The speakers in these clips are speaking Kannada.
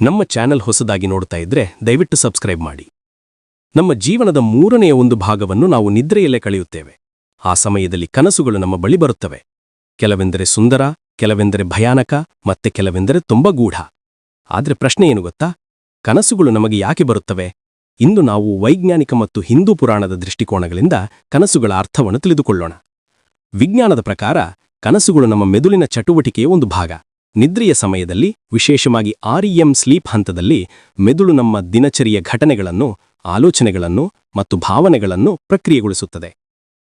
ನಮ್ಮ ಚಾನೆಲ್ ಹೊಸದಾಗಿ ನೋಡ್ತಾ ಇದ್ರೆ ದಯವಿಟ್ಟು ಸಬ್ಸ್ಕ್ರೈಬ್ ಮಾಡಿ. ನಮ್ಮ ಜೀವನದ ಮೂರನೆಯ ಒಂದು ಭಾಗವನ್ನು ನಾವು ನಿದ್ರೆಯಲ್ಲೇ ಕಳೆಯುತ್ತೇವೆ. ಆ ಸಮಯದಲ್ಲಿ ಕನಸುಗಳು ನಮ್ಮ ಬಳಿ ಬರುತ್ತವೆ. ಕೆಲವೆಂದರೆ ಸುಂದರ, ಕೆಲವೆಂದರೆ ಭಯಾನಕ, ಮತ್ತೆ ಕೆಲವೆಂದರೆ ತುಂಬ ಗೂಢ. ಆದರೆ ಪ್ರಶ್ನೆ ಏನು ಗೊತ್ತಾ? ಕನಸುಗಳು ನಮಗೆ ಯಾಕೆ ಬರುತ್ತವೆ? ಇಂದು ನಾವು ವೈಜ್ಞಾನಿಕ ಮತ್ತು ಹಿಂದೂ ಪುರಾಣದ ದೃಷ್ಟಿಕೋನಗಳಿಂದ ಕನಸುಗಳ ಅರ್ಥವನ್ನು ತಿಳಿದುಕೊಳ್ಳೋಣ. ವಿಜ್ಞಾನದ ಪ್ರಕಾರ ಕನಸುಗಳು ನಮ್ಮ ಮೆದುಳಿನ ಚಟುವಟಿಕೆಯ ಒಂದು ಭಾಗ. ನಿದ್ರೆಯ ಸಮಯದಲ್ಲಿ, ವಿಶೇಷವಾಗಿ ಆರ್ಇಎಂ ಸ್ಲೀಪ್ ಹಂತದಲ್ಲಿ, ಮೆದುಳು ನಮ್ಮ ದಿನಚರಿಯ ಘಟನೆಗಳನ್ನು, ಆಲೋಚನೆಗಳನ್ನು ಮತ್ತು ಭಾವನೆಗಳನ್ನು ಪ್ರಕ್ರಿಯೆಗೊಳಿಸುತ್ತದೆ.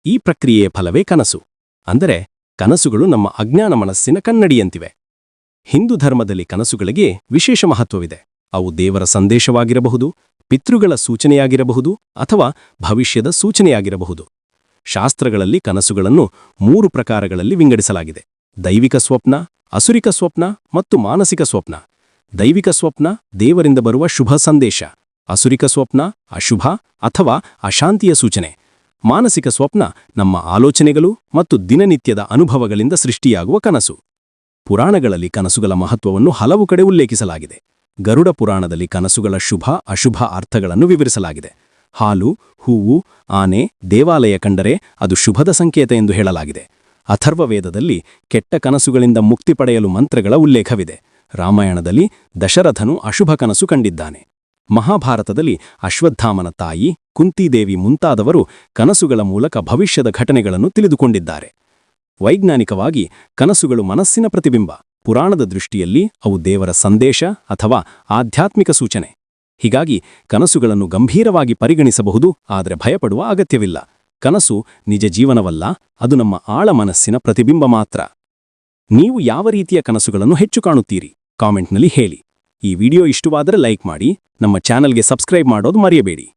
ಈ ಪ್ರಕ್ರಿಯೆಯ ಫಲವೇ ಕನಸು. ಅಂದರೆ, ಕನಸುಗಳು ನಮ್ಮ ಅಜ್ಞಾನ ಮನಸ್ಸಿನ ಕನ್ನಡಿಯಂತಿವೆ. ಹಿಂದೂ ಧರ್ಮದಲ್ಲಿ ಕನಸುಗಳಿಗೆ ವಿಶೇಷ ಮಹತ್ವವಿದೆ. ಅವು ದೇವರ ಸಂದೇಶವಾಗಿರಬಹುದು, ಪಿತೃಗಳ ಸೂಚನೆಯಾಗಿರಬಹುದು ಅಥವಾ ಭವಿಷ್ಯದ ಸೂಚನೆಯಾಗಿರಬಹುದು. ಶಾಸ್ತ್ರಗಳಲ್ಲಿ ಕನಸುಗಳನ್ನು ಮೂರು ಪ್ರಕಾರಗಳಲ್ಲಿ ವಿಂಗಡಿಸಲಾಗಿದೆ. ದೈವಿಕ ಸ್ವಪ್ನ ಅಸುರಿಕ ಸ್ವಪ್ನ ಮತ್ತು ಮಾನಸಿಕ ಸ್ವಪ್ನ. ದೈವಿಕ ಸ್ವಪ್ನ, ದೇವರಿಂದ ಬರುವ ಶುಭ ಸಂದೇಶ. ಅಸುರಿಕ ಸ್ವಪ್ನ, ಅಶುಭ ಅಥವಾ ಅಶಾಂತಿಯ ಸೂಚನೆ. ಮಾನಸಿಕ ಸ್ವಪ್ನ, ನಮ್ಮ ಆಲೋಚನೆಗಳು ಮತ್ತು ದಿನನಿತ್ಯದ ಅನುಭವಗಳಿಂದ ಸೃಷ್ಟಿಯಾಗುವ ಕನಸು. ಪುರಾಣಗಳಲ್ಲಿ ಕನಸುಗಳ ಮಹತ್ವವನ್ನು ಹಲವು ಕಡೆ ಉಲ್ಲೇಖಿಸಲಾಗಿದೆ. ಗರುಡ ಪುರಾಣದಲ್ಲಿ ಕನಸುಗಳ ಶುಭ, ಅಶುಭ ಅರ್ಥಗಳನ್ನು ವಿವರಿಸಲಾಗಿದೆ. ಹಾಲು, ಹೂವು, ಆನೆ, ದೇವಾಲಯ ಕಂಡರೆ ಅದು ಶುಭದ ಸಂಕೇತ ಎಂದು ಹೇಳಲಾಗಿದೆ. ಅಥರ್ವವೇದದಲ್ಲಿ ಕೆಟ್ಟ ಕನಸುಗಳಿಂದ ಮುಕ್ತಿ ಪಡೆಯಲು ಮಂತ್ರಗಳ ಉಲ್ಲೇಖವಿದೆ. ರಾಮಾಯಣದಲ್ಲಿ ದಶರಥನು ಅಶುಭ ಕನಸು ಕಂಡಿದ್ದಾನೆ. ಮಹಾಭಾರತದಲ್ಲಿ ಅಶ್ವತ್ಥಾಮನ ತಾಯಿ, ಕುಂತಿದೇವಿ ಮುಂತಾದವರು ಕನಸುಗಳ ಮೂಲಕ ಭವಿಷ್ಯದ ಘಟನೆಗಳನ್ನು ತಿಳಿದುಕೊಂಡಿದ್ದಾರೆ. ವೈಜ್ಞಾನಿಕವಾಗಿ ಕನಸುಗಳು ಮನಸ್ಸಿನ ಪ್ರತಿಬಿಂಬ. ಪುರಾಣದ ದೃಷ್ಟಿಯಲ್ಲಿ ಅವು ದೇವರ ಸಂದೇಶ ಅಥವಾ ಆಧ್ಯಾತ್ಮಿಕ ಸೂಚನೆ. ಹೀಗಾಗಿ ಕನಸುಗಳನ್ನು ಗಂಭೀರವಾಗಿ ಪರಿಗಣಿಸಬಹುದು, ಆದರೆ ಭಯಪಡುವ ಅಗತ್ಯವಿಲ್ಲ. ಕನಸು ನಿಜ ಜೀವನವಲ್ಲ, ಅದು ನಮ್ಮ ಆಳ ಮನಸ್ಸಿನ ಪ್ರತಿಬಿಂಬ ಮಾತ್ರ. ನೀವು ಯಾವ ರೀತಿಯ ಕನಸುಗಳನ್ನು ಹೆಚ್ಚು ಕಾಣುತ್ತೀರಿ? ಕಾಮೆಂಟ್ನಲ್ಲಿ ಹೇಳಿ. ಈ ವಿಡಿಯೋ ಇಷ್ಟವಾದರೆ ಲೈಕ್ ಮಾಡಿ, ನಮ್ಮ ಚಾನಲ್ಗೆ ಸಬ್ಸ್ಕ್ರೈಬ್ ಮಾಡೋದು ಮರೆಯಬೇಡಿ.